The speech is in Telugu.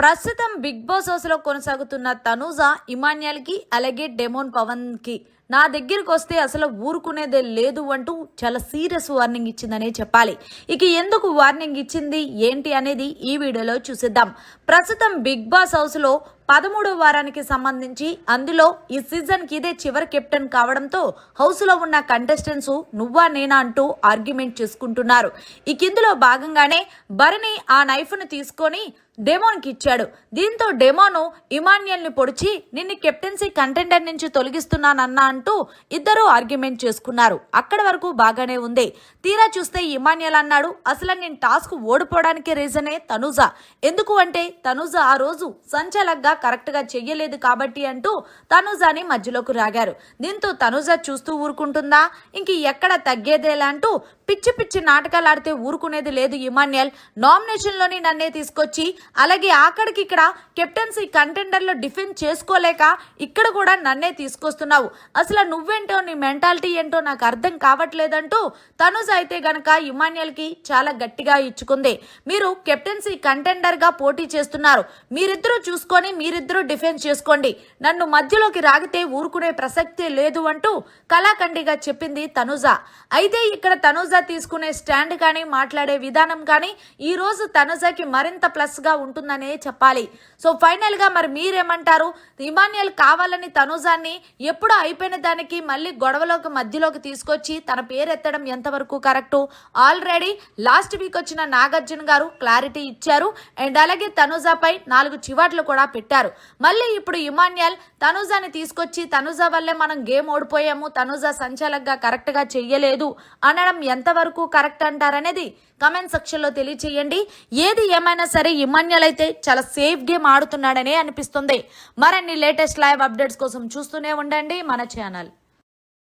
ప్రస్తుతం బిగ్ బాస్ హౌస్లో కొనసాగుతున్న తనూజ ఇమాన్యాల్కి అలాగే డెమోన్ పవన్కి నా దగ్గరికి వస్తే అసలు ఊరుకునేదే లేదు అంటూ చాలా సీరియస్ వార్నింగ్ ఇచ్చిందనే చెప్పాలి. ఇక ఎందుకు వార్నింగ్ ఇచ్చింది ఏంటి అనేది ఈ వీడియోలో చూసిద్దాం. ప్రస్తుతం బిగ్ బాస్ హౌస్లో పదమూడవ వారానికి సంబంధించి అందులో ఈ సీజన్కి ఇదే చివరి కెప్టెన్ కావడంతో హౌస్లో ఉన్న కంటెస్టెంట్స్ నువ్వా నేనా అంటూ ఆర్గ్యుమెంట్ చేసుకుంటున్నారు. ఇక ఇందులో భాగంగానే భరణి ఆ నైఫ్ను తీసుకొని డెమోన్కి ఇచ్చాడు. దీంతో డెమోను ఇమాన్యుల్ని పొడిచి నిన్ను కెప్టెన్సీ కంటెండర్ నుంచి తొలగిస్తున్నానన్నా అంటూ ఇద్దరూ ఆర్గ్యుమెంట్ చేసుకున్నారు. అక్కడ వరకు బాగానే ఉంది. తీరా చూస్తే ఇమాన్యుయల్ అన్నాడు అసలు నేను టాస్క్ ఓడిపోవడానికి రీజనే తనుజా. ఎందుకు అంటే తనుజా ఆ రోజు సంచలగ్గా కరెక్ట్గా చెయ్యలేదు కాబట్టి అంటూ తనుజాని మధ్యలోకి రాగారు. దీంతో తనుజా చూస్తూ ఊరుకుంటుందా? ఇంక ఎక్కడ తగ్గేదేలా అంటూ పిచ్చి పిచ్చి నాటకాలు ఆడితే ఊరుకునేది లేదు ఇమాన్యుయల్. నామినేషన్లోని నన్నే తీసుకొచ్చి అలాగే అక్కడికి ఇక్కడ కెప్టెన్సీ కంటెండర్లో డిఫెండ్ చేసుకోలేక ఇక్కడ కూడా నన్నే తీసుకొస్తున్నావు. అసలు నువ్వేంటో నీ మెంటాలిటీ ఏంటో నాకు అర్థం కావట్లేదంటూ తనుజ అయితే గనక ఇమాన్యుయల్కి చాలా గట్టిగా ఇచ్చుకుంది. మీరు కెప్టెన్సీ కంటెండర్గా పోటీ చేస్తున్నారు. మీరిద్దరూ చూసుకొని మీరిద్దరూ డిఫెన్స్ చేసుకోండి. నన్ను మధ్యలోకి రాగితే ఊరుకునే ప్రసక్తే లేదు అంటూ కళాఖండిగా చెప్పింది తనుజ. అయితే ఇక్కడ తనుజ తీసుకునే స్టాండ్ కానీ మాట్లాడే విధానం కానీ ఈ రోజు తనుజకి మరింత ప్లస్గా ఉంటుందనే చెప్పాలి. సో ఫైనల్గా మరి మీరేమంటారు? ఇమాన్యుయల్ కావాలని తనుజాన్ని ఎప్పుడు అయిపోయిన దానికి మళ్ళీ గొడవలోకి మధ్యలోకి తీసుకొచ్చి తన పేరెత్తడం ఎంతవరకు కరెక్ట్ ఆల్రెడీ లాస్ట్ వీక్ వచ్చిన నాగార్జున గారు క్లారిటీ ఇచ్చారు. అండ్ అలాగే తనుజాపై నాలుగు చివాట్లు కూడా పెట్టారు. మళ్ళీ ఇప్పుడు ఇమాన్యుయల్ తనుజాని తీసుకొచ్చి తనుజా వల్లే మనం గేమ్ ఓడిపోయాము తనుజా సంచాలకగా కరెక్ట్గా చెయ్యలేదు అనడం ఎంతవరకు కరెక్ట్ అంటారనేది కమెంట్ సెక్షన్లో తెలియచేయండి. ఏది ఏమైనా సరే ఇమాన్యుల్ అయితే చాలా సేఫ్ గేమ్ ఆడుతున్నాడనే అనిపిస్తుంది. మరిన్ని లేటెస్ట్ లైవ్ అప్డేట్స్ కోసం చూస్తూనే ఉండండి మన ఛానల్.